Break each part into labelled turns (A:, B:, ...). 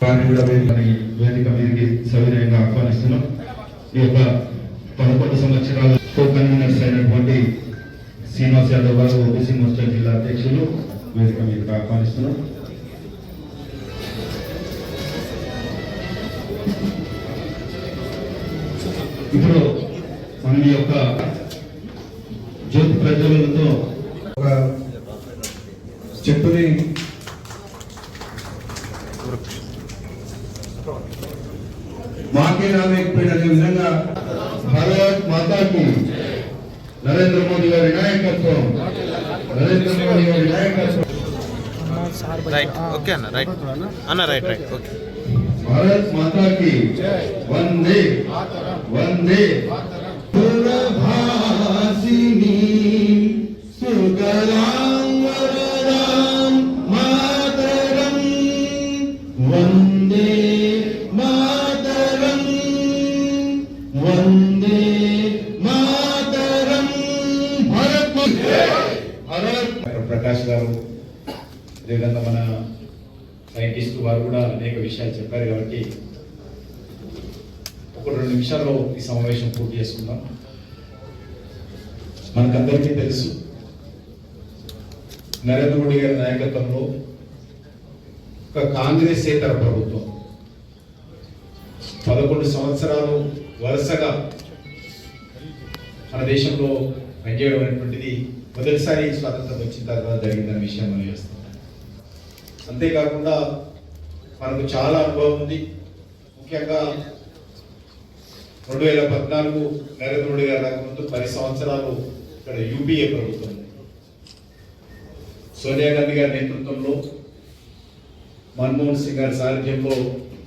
A: వారిని కూడా వేదికని వేదిక మీదకి సవినయంగా ఆహ్వానిస్తున్నాం ఈ యొక్క పదకొండు సంవత్సరాల కో కన్వీనర్స్ అయినటువంటి శ్రీనివాస్ యాదవ్ గారు ఓబీసీ మోర్చా జిల్లా అధ్యక్షులు. వేదిక మీదకి ఆహ్వానిస్తున్నాం. ఇప్పుడు మనం ఈ యొక్క జ్యోతి ప్రజ్వలతో ఒక చెట్టుని మాకే నామేకపోయిన అనే విధంగా భారత్ మాతాకి నరేంద్ర మోదీ గారి నాయకత్వం. నరేంద్ర మోదీ గారి నాయకత్వం.
B: రైట్ ఓకే అన్న రైట్ అన్న రైట్ రైట్ ఓకే
A: భారత్ మాతాకి వందే వందే. భారత్
C: ప్రకాష్ గారు అదేవిధంగా మన సైంటిస్ట్ వారు కూడా అనేక విషయాలు చెప్పారు కాబట్టి ఒక రెండు నిమిషాల్లో ఈ సమావేశం పూర్తి చేసుకుందాం. మనకందరికీ తెలుసు నరేంద్ర మోడీ గారి నాయకత్వంలో ఒక కాంగ్రెసేతర ప్రభుత్వం. పదకొండు సంవత్సరాలు వరుసగా మన దేశంలో పనిచేయడం అనేటువంటిది మొదటిసారి స్వాతంత్రం వచ్చిన తర్వాత జరిగిన విషయం మనం చేస్తాం అంతేకాకుండా మనకు చాలా అనుభవం ఉంది. ముఖ్యంగా రెండు వేల పద్నాలుగు నరేంద్ర మోడీ గారు రాకముందు పది సంవత్సరాలు ఇక్కడ యూపీఏ ప్రభుత్వం సోనియా గాంధీ గారి నేతృత్వంలో మన్మోహన్ సింగ్ గారి సారథ్యంలో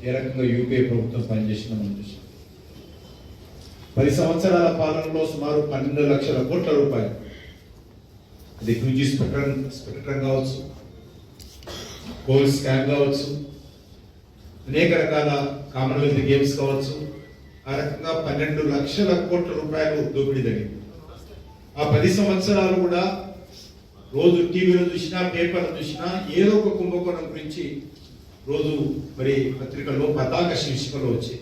C: ఏ రకంగా యూపీఏ ప్రభుత్వం పనిచేసిన మనం చూసాం. పది సంవత్సరాల పాలనలో సుమారు పన్నెండు లక్షల కోట్ల రూపాయలు అది టూ స్పెక్ట్రమ్ స్పెక్ట్రమ్ కావచ్చు కోల్ స్కామ్ కావచ్చు అనేక రకాల కామన్వెల్త్ గేమ్స్ కావచ్చు. ఆ రకంగా పన్నెండు లక్షల కోట్ల రూపాయలు దోపిడీ జరిగింది. ఆ పది సంవత్సరాలు కూడా రోజు టీవీలో చూసినా పేపర్లో చూసినా ఏదో ఒక కుంభకోణం గురించి రోజు మరి పత్రికల్లో పతాక శీర్షికలో వచ్చాయి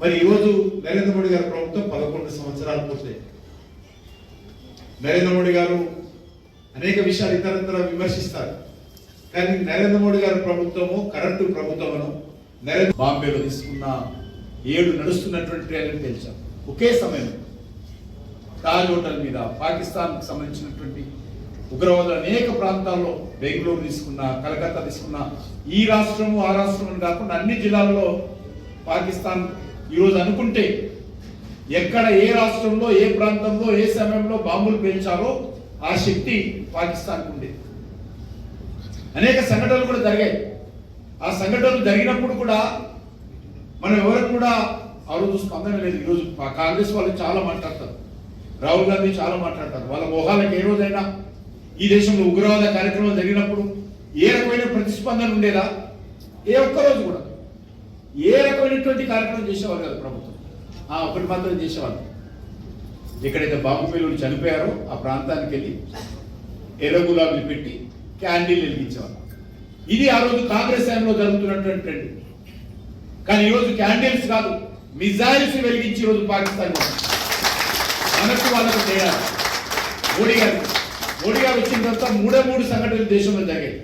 C: మరి ఈరోజు నరేంద్ర మోడీ గారి ప్రభుత్వం పదకొండు సంవత్సరాలు పూర్తయింది. నరేంద్ర మోడీ గారు అనేక విషయాలు ఇతరత్ర విమర్శిస్తారు. కానీ నరేంద్ర మోడీ గారి ప్రభుత్వము కరెంటు ప్రభుత్వమును నరేంద్ర బాంబేలో తీసుకున్న ఏడు నడుస్తున్నటువంటి ట్రైన్లను తెలిసాం. ఒకే సమయంలో తాజ్ హోటల్ మీద పాకిస్తాన్కి సంబంధించినటువంటి ఉగ్రవాదులు అనేక ప్రాంతాల్లో బెంగళూరు తీసుకున్న కలకత్తా తీసుకున్న ఈ రాష్ట్రము ఆ రాష్ట్రం కాకుండా అన్ని జిల్లాల్లో పాకిస్తాన్ ఈరోజు అనుకుంటే ఎక్కడ ఏ రాష్ట్రంలో ఏ ప్రాంతంలో ఏ సమయంలో బాంబులు పేల్చారో ఆ శక్తి పాకిస్తాన్కు ఉండేది. అనేక సంఘటనలు కూడా జరిగాయి. ఆ సంఘటనలు జరిగినప్పుడు కూడా మనం ఎవరికి కూడా ఆ రోజు స్పందన లేదు. ఈరోజు మా కాంగ్రెస్ వాళ్ళు చాలా మాట్లాడతారు. రాహుల్ గాంధీ చాలా మాట్లాడతారు. వాళ్ళ మొహాలకు ఏ రోజైనా ఈ దేశంలో ఉగ్రవాద కార్యక్రమం జరిగినప్పుడు ఏ రకమైన ప్రతిస్పందన ఉండేదా? ఏ ఒక్క రోజు కూడా. ఏ రకమైనటువంటి కార్యక్రమం చేసేవారు కాదు ప్రభుత్వం. ఆ ఒకటి మాత్రం చేసేవాళ్ళు. ఎక్కడైతే బాబు పిల్లలు చనిపోయారో ఆ ప్రాంతానికి వెళ్ళి ఎర్ర గులాబీలు పెట్టి క్యాండిల్ వెలిగించేవాళ్ళు. ఇది ఆ రోజు కాంగ్రెస్ టైంలో జరుగుతున్నటువంటి ట్రెండ్. కానీ ఈరోజు క్యాండిల్స్ కాదు మిజైల్స్ వెలిగించి ఈరోజు పాకిస్తాన్ మనకు వాళ్ళకు తేడా. మోడీ గారు మోడీ గారు వచ్చిన తర్వాత మూడే మూడు సంఘటనలు దేశంలో జరిగాయి.